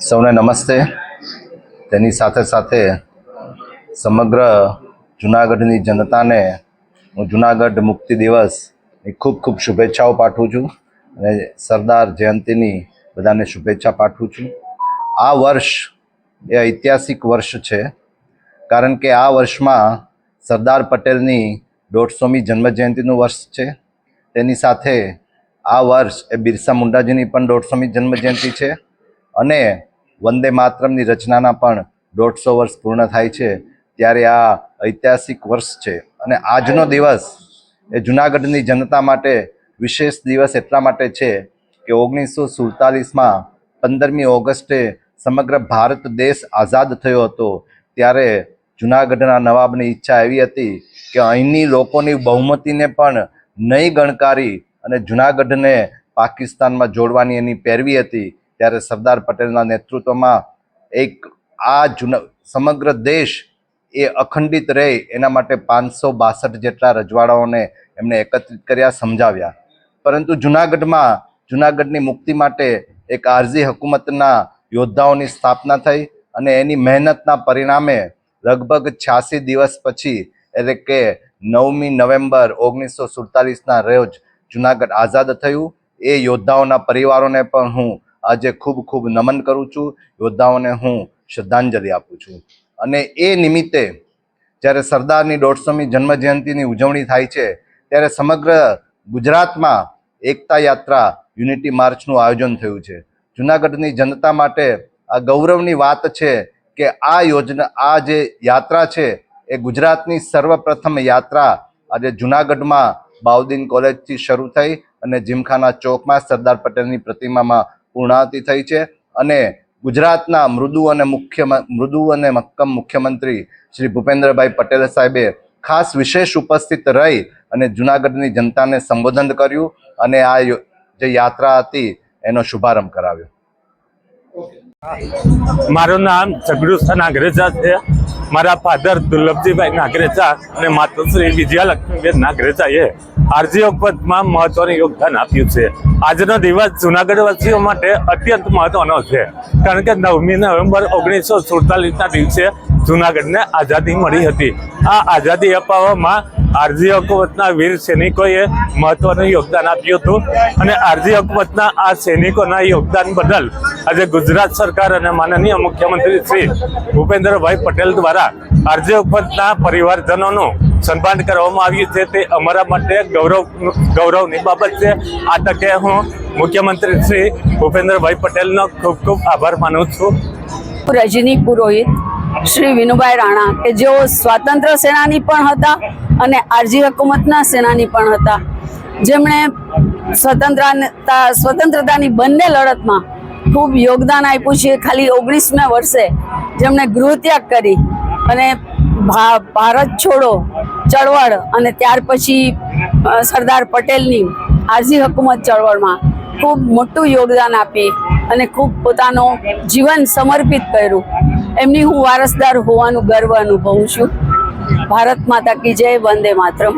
સૌને નમસ્તે. તેની સાથે સાથે સમગ્ર જુનાગઢની જનતાને હું જુનાગઢ મુક્તિ દિવસની ખૂબ ખૂબ શુભેચ્છાઓ પાઠવું છું અને સરદાર જયંતિની બધાને શુભેચ્છા પાઠવું છું. આ વર્ષ એ ઐતિહાસિક વર્ષ છે, કારણ કે આ વર્ષમાં સરદાર પટેલની દોઢસોમી જન્મજયંતિનું વર્ષ છે. તેની સાથે આ વર્ષ એ બિરસા મુંડાજીની પણ દોઢસોમી જન્મજયંતિ છે અને વંદે માતરમની રચનાના પણ દોઢસો વર્ષ પૂર્ણ થાય છે. ત્યારે આ ઐતિહાસિક વર્ષ છે અને આજનો દિવસ એ જુનાગઢની જનતા માટે વિશેષ દિવસ એટલા માટે છે કે ઓગણીસો સુડતાલીસમાં પંદરમી ઓગસ્ટે સમગ્ર ભારત દેશ આઝાદ થયો હતો. ત્યારે જુનાગઢના નવાબની ઈચ્છા એવી હતી કે અહીંની લોકોની બહુમતીને પણ નહીં ગણકારી અને જુનાગઢને પાકિસ્તાનમાં જોડવાની એની પેરવી હતી. ત્યારે સરદાર પટેલના નેતૃત્વમાં એક આ જુના, સમગ્ર દેશ એ અખંડિત રહે એના માટે પાંચસો બાસઠ જેટલા રજવાડાઓને એમને એકત્રિત કર્યા, સમજાવ્યા. પરંતુ જુનાગઢમાં, જુનાગઢની મુક્તિ માટે એક આરઝી હકુમતના યોદ્ધાઓની સ્થાપના થઈ અને એની મહેનતના પરિણામે લગભગ છ્યાસી દિવસ પછી, એટલે કે નવમી નવેમ્બર ઓગણીસો સુડતાલીસના રોજ જુનાગઢ આઝાદ થયું. એ યોદ્ધાઓના પરિવારોને પણ હું આજે ખૂબ ખૂબ નમન કરું છું. યોદ્ધાઓને હું શ્રદ્ધાંજલિ આપું છું. અને એ નિમિત્તે જ્યારે સરદારની દોઢસોમી જન્મજયંતિની ઉજવણી થાય છે, ત્યારે સમગ્ર ગુજરાતમાં એકતા યાત્રા યુનિટી માર્ચનું આયોજન થયું છે. જુનાગઢની જનતા માટે આ ગૌરવની વાત છે કે આ યોજના, આ જે યાત્રા છે, એ ગુજરાતની સર્વપ્રથમ યાત્રા આજે જુનાગઢમાં બાઉદીન કોલેજથી શરૂ થઈ અને જીમખાના ચોકમાં સરદાર પટેલની પ્રતિમામાં પૂર્ણાહુતિ થઈ છે અને ગુજરાતના મૃદુ અને મુખ્ય મૃદુ અને મક્કમ મુખ્યમંત્રી શ્રી ભૂપેન્દ્રભાઈ પટેલ સાહેબે ખાસ વિશેષ ઉપસ્થિત રહી અને જુનાગઢની જનતાને સંબોધન કર્યું અને આ જે યાત્રા હતી એનો શુભારંભ કરાવ્યો. મારું નામ સગડુસા નાગરેજા છે. મારા ફાધર દુર્લભજીભાઈ નાગરેજા અને માતુશ્રી વિજયાલક્ષ્મીબેન નાગરેચાએ આરજી વખતમાં મહત્વનું યોગદાન આપ્યું છે. આજનો દિવસ જુનાગઢ વાસીઓ માટે અત્યંત મહત્વનો છે. કારણ કે નવમી નવેમ્બર ઓગણીસો સુડતાલીસના દિવસે જુનાગઢને આઝાદી મળી હતી. આ આઝાદી અપાવવામાં આરજી હકુમતના વીર સૈનિકોએ મહત્વનું યોગદાન આપ્યું હતું અને આરજી હકુમતના આ સૈનિકોના યોગદાન બદલ આજે ગુજરાત સરકાર અને માનનીય મુખ્યમંત્રી શ્રી ભૂપેન્દ્રભાઈ પટેલ દ્વારા આરજી હકુમતના પરિવારજનોનું સન્માન કરવામાં આવ્યું છે તે અમારા માટે ગૌરવ, ગૌરવની બાબત છે. આ તકે હું મુખ્યમંત્રી શ્રી ભૂપેન્દ્રભાઈ પટેલનો ખૂબ ખૂબ આભાર માનું છું. રજની પુરોહિત, શ્રી વિનુભાઈ રાણા, કે જેઓ સ્વાતંત્ર્ય સેનાની પણ હતા અને આરજી હકુમતના સેનાની પણ હતા. જેમણે સ્વતંત્રતા, સ્વતંત્રતાની બંને લડતમાં ખૂબ યોગદાન આપ્યું છે. ખાલી ઓગણીસમે વર્ષે જેમણે ગૃહત્યાગ કરી અને ભારત છોડો, ચળવળ અને ત્યાર પછી સરદાર પટેલની આરજી હકુમત ચળવળમાં ખૂબ મોટું યોગદાન આપી અને ખૂબ પોતાનું જીવન સમર્પિત કર્યું. એમની હું વારસદાર હોવાનું ગર્વ અનુભવું છું. ભારત માતા કી જય, વંદે માતરમ.